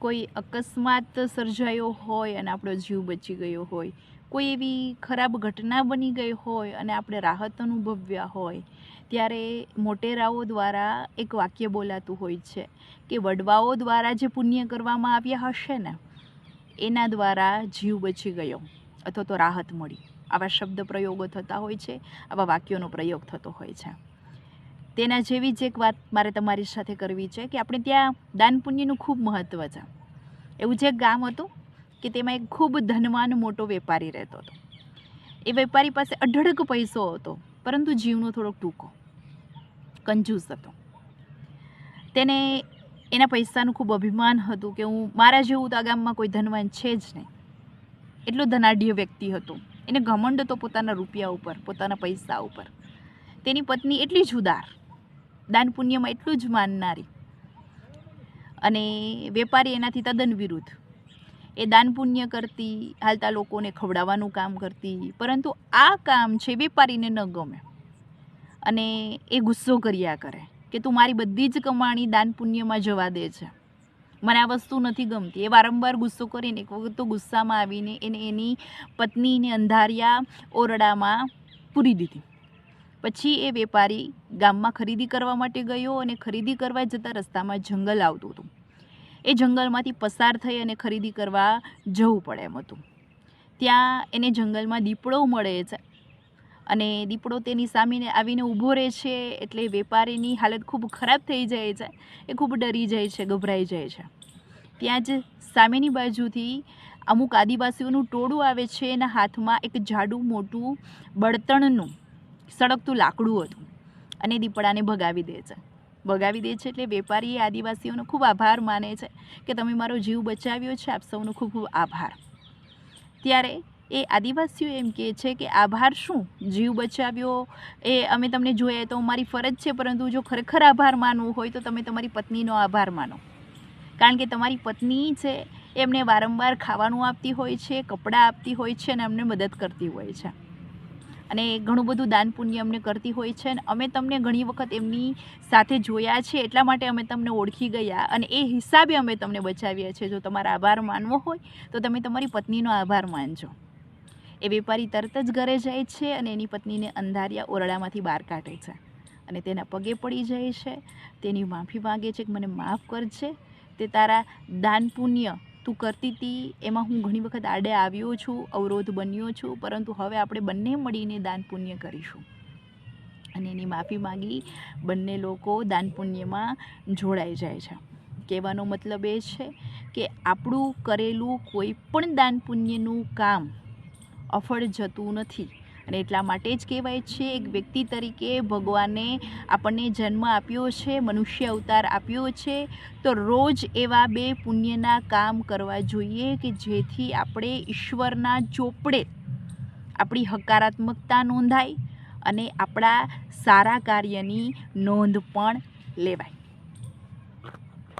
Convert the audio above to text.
કોઈ અકસ્માત સર્જાયો હોય અને આપણો જીવ બચી ગયો હોય, કોઈ એવી ખરાબ ઘટના બની ગઈ હોય અને આપણે રાહત અનુભવ્યા હોય, ત્યારે મોટેરાઓ દ્વારા એક વાક્ય બોલાતું હોય છે કે વડવાઓ દ્વારા જે પુણ્ય કરવામાં આવ્યા હશે ને, એના દ્વારા જીવ બચી ગયો અથવા તો રાહત મળી. આવા શબ્દ પ્રયોગો થતા હોય છે, આવા વાક્યોનો પ્રયોગ થતો હોય છે. તેના જેવી જ એક વાત મારે તમારી સાથે કરવી છે કે આપણે ત્યાં દાન પુણ્યનું ખૂબ મહત્ત્વ છે. એવું જે ગામ હતું કે તેમાં એક ખૂબ ધનવાન મોટો વેપારી રહેતો હતો. એ વેપારી પાસે અઢળક પૈસો હતો, પરંતુ જીવનો થોડોક ટૂંકો, કંજૂસ હતો. તેને એના પૈસાનું ખૂબ અભિમાન હતું કે હું મારા જેવું તો આ ગામમાં કોઈ ધનવાન છે જ નહીં. એટલો ધનાઢ્ય વ્યક્તિ હતો. એને ઘમંડ હતો પોતાના રૂપિયા ઉપર, પોતાના પૈસા ઉપર. તેની પત્ની એટલી જ ઉદાર દાન પુણ્યમાં એટલું જ માનનારી. અને વેપારી એનાથી તદ્દન વિરુદ્ધ. એ દાન પુણ્ય કરતી, હાલતા લોકોને ખવડાવવાનું કામ કરતી, પરંતુ આ કામ છે વેપારીને ન ગમે. અને એ ગુસ્સો કર્યા કરે કે તું મારી બધી જ કમાણી દાન પુણ્યમાં જવા દે છે. મને આ વસ્તુ નથી ગમતી. એ વારંવાર ગુસ્સો કરીને, એક વખત તો ગુસ્સામાં આવીને એને એની પત્નીને અંધારિયા ઓરડામાં પૂરી દીધી. પછી એ વેપારી ગામમાં ખરીદી કરવા માટે ગયો અને ખરીદી કરવા જતા રસ્તામાં જંગલ આવતું હતું. એ જંગલમાંથી પસાર થઈ અને ખરીદી કરવા જવું પડે એમ હતું. ત્યાં એને જંગલમાં દીપડો મળે છે અને દીપડો તેની સામે આવીને ઊભો રહે છે એટલે વેપારીની હાલત ખૂબ ખરાબ થઈ જાય છે. એ ખૂબ ડરી જાય છે, ગભરાઈ જાય છે. ત્યાં જ સામેની બાજુથી અમુક આદિવાસીઓનું ટોળું આવે છે એના હાથમાં એક જાડું મોટું બળતણનું સળગતું લાકડું હતું અને દીપડાને ભગાવી દે છે. ભગાવી દે છે એટલે વેપારી આદિવાસીઓનો ખૂબ આભાર માને છે કે તમે મારો જીવ બચાવ્યો છે. આપ સૌનો ખૂબ ખૂબ આભાર. ત્યારે એ આદિવાસીઓ એમ કહે છે કે આભાર શું? જીવ બચાવ્યો એ અમે તમને જોઈએ તો મારી ફરજ છે, પરંતુ જો ખરેખર આભાર માનવું હોય તો તમે તમારી પત્નીનો આભાર માનો. કારણ કે તમારી પત્ની છે એમને વારંવાર ખાવાનું આપતી હોય છે, કપડાં આપતી હોય છે અને એમને મદદ કરતી હોય છે. અને ઘણું બધું દાન પુણ્ય અમને કરતી હોય છે અને અમે તમને ઘણી વખત એમની સાથે જોયા છે એટલા માટે અમે તમને ઓળખી ગયા અને એ હિસાબે અમે તમને બચાવ્યા છે. જો તમારા આભાર માનવો હોય, તો તમે તમારી પત્નીનો આભાર માનજો. એ વેપારી તરત જ ઘરે જાય છે અને એની પત્નીને અંધારિયા ઓરડામાંથી બહાર કાઢે છે અને તેના પગે પડી જાય છે. તેની માફી માગે છે કે મને માફ કરજે. તે તારા દાન પુણ્ય તું કરતી હતી એમાં હું ઘણી વખત આડે આવ્યો છું, અવરોધ બન્યો છું, પરંતુ હવે આપણે બંને મળીને દાન પુણ્ય કરીશું. અને એની માફી માગી બંને લોકો દાન પુણ્યમાં જોડાઈ જાય છે. કહેવાનો મતલબ એ છે કે આપણું કરેલું કોઈ પણ દાન પુણ્યનું કામ અફળ જતું નથી. અને એટલા માટે જ કહેવાય છે, એક વ્યક્તિ તરીકે ભગવાને આપણને જન્મ આપ્યો છે, મનુષ્ય અવતાર આપ્યો છે, તો રોજ એવા બે પુણ્યના કામ કરવા જોઈએ કે જેથી આપણે ઈશ્વરના ચોપડે આપણી હકારાત્મકતા નોંધાય અને આપણા સારા કાર્યની નોંધ પણ લેવાય.